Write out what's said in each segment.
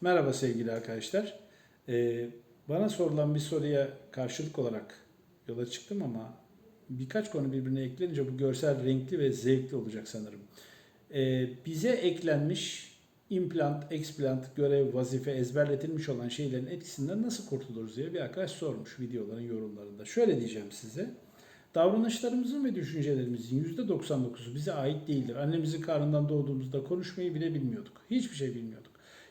Merhaba sevgili arkadaşlar. Ee, bana sorulan bir soruya karşılık olarak yola çıktım ama birkaç konu birbirine eklenince bu görsel renkli ve zevkli olacak sanırım. Ee, bize eklenmiş implant, explant, görev, vazife, ezberletilmiş olan şeylerin etkisinden nasıl kurtuluruz diye bir arkadaş sormuş videoların yorumlarında. Şöyle diyeceğim size. Davranışlarımızın ve düşüncelerimizin %99'u bize ait değildir. Annemizin karnından doğduğumuzda konuşmayı bile bilmiyorduk. Hiçbir şey bilmiyorduk.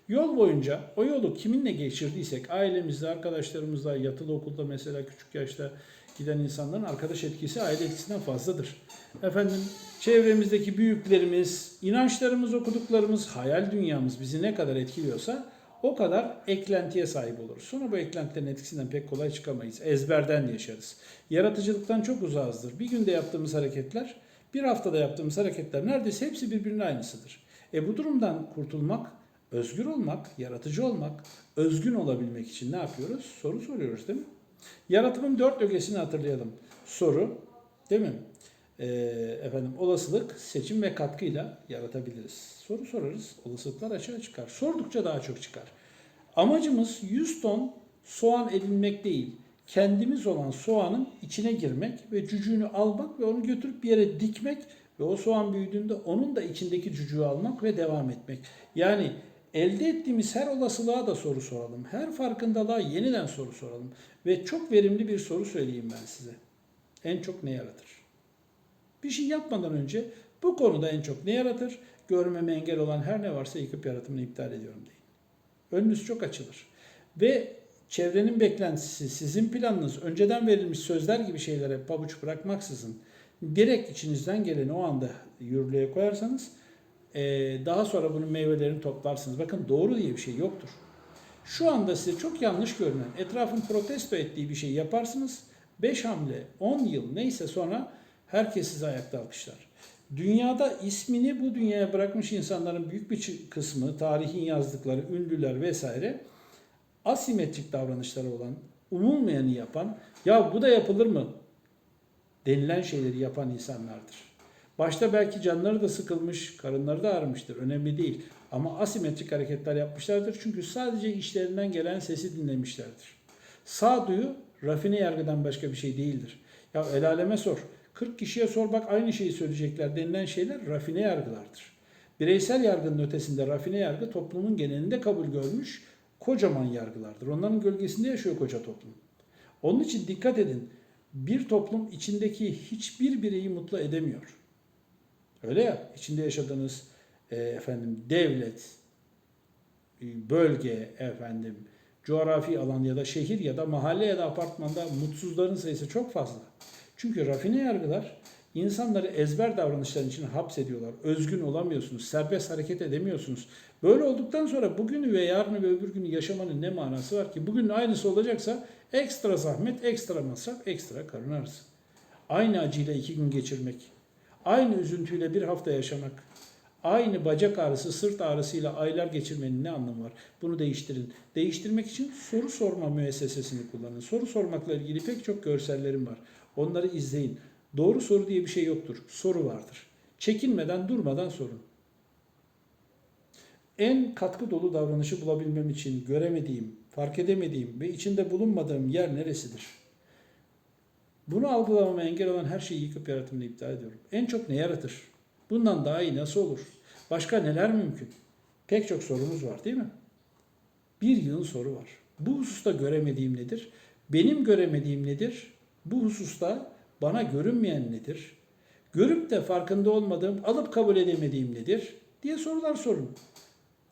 Yol boyunca o yolu kiminle geçirdiysek ailemizle, arkadaşlarımızla, yatılı okulda mesela küçük yaşta giden insanların arkadaş etkisi aile etkisinden fazladır. Efendim çevremizdeki büyüklerimiz, inançlarımız, okuduklarımız, hayal dünyamız bizi ne kadar etkiliyorsa o kadar eklentiye sahip oluruz. Sonra bu eklentilerin etkisinden pek kolay çıkamayız. Ezberden yaşarız. Yaratıcılıktan çok uzağızdır. Bir günde yaptığımız hareketler, bir haftada yaptığımız hareketler neredeyse hepsi birbirinin aynısıdır. E bu durumdan kurtulmak, özgür olmak, yaratıcı olmak, özgün olabilmek için ne yapıyoruz? Soru soruyoruz değil mi? Yaratımın dört ögesini hatırlayalım. Soru, değil mi? Ee, efendim olasılık, seçim ve katkıyla yaratabiliriz. Soru sorarız, olasılıklar açığa çıkar. Sordukça daha çok çıkar. Amacımız 100 ton soğan edinmek değil, kendimiz olan soğanın içine girmek ve cücüğünü almak ve onu götürüp bir yere dikmek ve o soğan büyüdüğünde onun da içindeki cücüğü almak ve devam etmek. Yani elde ettiğimiz her olasılığa da soru soralım. Her farkındalığa yeniden soru soralım. Ve çok verimli bir soru söyleyeyim ben size. En çok ne yaratır? Bir şey yapmadan önce bu konuda en çok ne yaratır? Görmeme engel olan her ne varsa yıkıp yaratımını iptal ediyorum deyin. Önünüz çok açılır. Ve çevrenin beklentisi, sizin planınız, önceden verilmiş sözler gibi şeylere pabuç bırakmaksızın direkt içinizden geleni o anda yürürlüğe koyarsanız daha sonra bunun meyvelerini toplarsınız. Bakın doğru diye bir şey yoktur. Şu anda size çok yanlış görünen, etrafın protesto ettiği bir şey yaparsınız. 5 hamle, 10 yıl neyse sonra herkes sizi ayakta alkışlar. Dünyada ismini bu dünyaya bırakmış insanların büyük bir kısmı, tarihin yazdıkları, ünlüler vesaire asimetrik davranışları olan, umulmayanı yapan, ya bu da yapılır mı denilen şeyleri yapan insanlardır. Başta belki canları da sıkılmış, karınları da ağrımıştır. Önemli değil. Ama asimetrik hareketler yapmışlardır. Çünkü sadece işlerinden gelen sesi dinlemişlerdir. Sağduyu rafine yargıdan başka bir şey değildir. Ya el aleme sor. 40 kişiye sor bak aynı şeyi söyleyecekler denilen şeyler rafine yargılardır. Bireysel yargının ötesinde rafine yargı toplumun genelinde kabul görmüş kocaman yargılardır. Onların gölgesinde yaşıyor koca toplum. Onun için dikkat edin. Bir toplum içindeki hiçbir bireyi mutlu edemiyor. Öyle ya, içinde yaşadığınız e, efendim devlet, e, bölge, efendim coğrafi alan ya da şehir ya da mahalle ya da apartmanda mutsuzların sayısı çok fazla. Çünkü rafine yargılar insanları ezber davranışların içine hapsediyorlar. Özgün olamıyorsunuz, serbest hareket edemiyorsunuz. Böyle olduktan sonra bugünü ve yarını ve öbür günü yaşamanın ne manası var ki? Bugün aynısı olacaksa ekstra zahmet, ekstra masraf, ekstra karın ağrısı. Aynı acıyla iki gün geçirmek, aynı üzüntüyle bir hafta yaşamak, aynı bacak ağrısı, sırt ağrısıyla aylar geçirmenin ne anlamı var? Bunu değiştirin. Değiştirmek için soru sorma müessesesini kullanın. Soru sormakla ilgili pek çok görsellerim var. Onları izleyin. Doğru soru diye bir şey yoktur. Soru vardır. Çekinmeden, durmadan sorun. En katkı dolu davranışı bulabilmem için göremediğim, fark edemediğim ve içinde bulunmadığım yer neresidir? Bunu algılamama engel olan her şeyi yıkıp yaratımını iptal ediyorum. En çok ne yaratır? Bundan daha iyi nasıl olur? Başka neler mümkün? Pek çok sorumuz var değil mi? Bir yığın soru var. Bu hususta göremediğim nedir? Benim göremediğim nedir? Bu hususta bana görünmeyen nedir? Görüp de farkında olmadığım, alıp kabul edemediğim nedir? diye sorular sorun.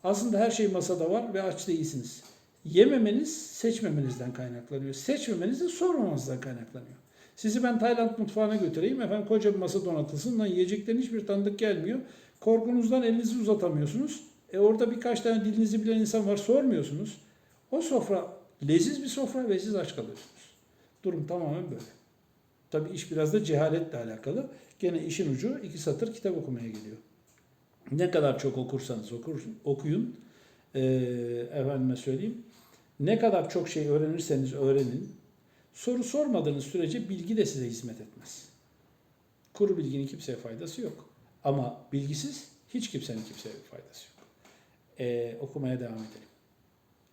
Aslında her şey masada var ve aç değilsiniz. Yememeniz seçmemenizden kaynaklanıyor. Seçmemeniz de sormamanızdan kaynaklanıyor. Sizi ben Tayland mutfağına götüreyim. Efendim koca bir masa donatılsın. Lan yiyeceklerin hiçbir tanıdık gelmiyor. Korkunuzdan elinizi uzatamıyorsunuz. E orada birkaç tane dilinizi bilen insan var sormuyorsunuz. O sofra leziz bir sofra ve siz aç kalıyorsunuz. Durum tamamen böyle. Tabii iş biraz da cehaletle alakalı. Gene işin ucu iki satır kitap okumaya geliyor. Ne kadar çok okursanız okur, okuyun, e, efendime söyleyeyim, ne kadar çok şey öğrenirseniz öğrenin, soru sormadığınız sürece bilgi de size hizmet etmez. Kuru bilginin kimseye faydası yok. Ama bilgisiz hiç kimsenin kimseye faydası yok. E, okumaya devam edelim.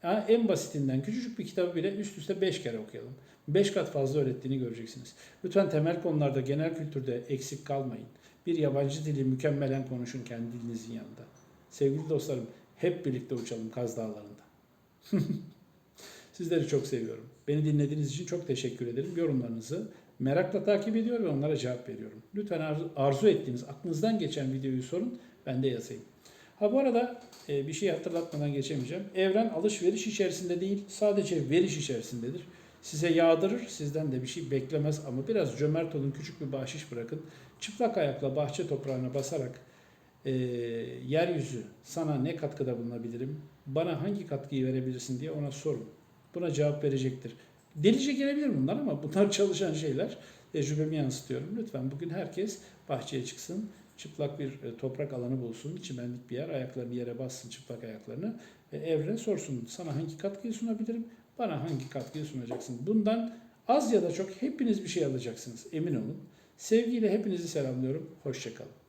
Ha, En basitinden küçücük bir kitabı bile üst üste 5 kere okuyalım. 5 kat fazla öğrettiğini göreceksiniz. Lütfen temel konularda genel kültürde eksik kalmayın. Bir yabancı dili mükemmelen konuşun kendi dilinizin yanında. Sevgili dostlarım hep birlikte uçalım Kaz Dağları'nda. Sizleri çok seviyorum. Beni dinlediğiniz için çok teşekkür ederim. Yorumlarınızı merakla takip ediyor ve onlara cevap veriyorum. Lütfen arzu, arzu ettiğiniz, aklınızdan geçen videoyu sorun, ben de yazayım. Ha bu arada e, bir şey hatırlatmadan geçemeyeceğim. Evren alışveriş içerisinde değil, sadece veriş içerisindedir. Size yağdırır, sizden de bir şey beklemez ama biraz cömert olun, küçük bir bahşiş bırakın. Çıplak ayakla bahçe toprağına basarak e, yeryüzü sana ne katkıda bulunabilirim, bana hangi katkıyı verebilirsin diye ona sorun. Buna cevap verecektir. Delice gelebilir bunlar ama bunlar çalışan şeyler. Tecrübemi yansıtıyorum. Lütfen bugün herkes bahçeye çıksın, çıplak bir e, toprak alanı bulsun, çimenlik bir yer, ayaklarını yere bassın çıplak ayaklarını ve evrene sorsun sana hangi katkıyı sunabilirim, bana hangi katkıyı sunacaksın. Bundan az ya da çok hepiniz bir şey alacaksınız emin olun. Sevgiyle hepinizi selamlıyorum. Hoşçakalın.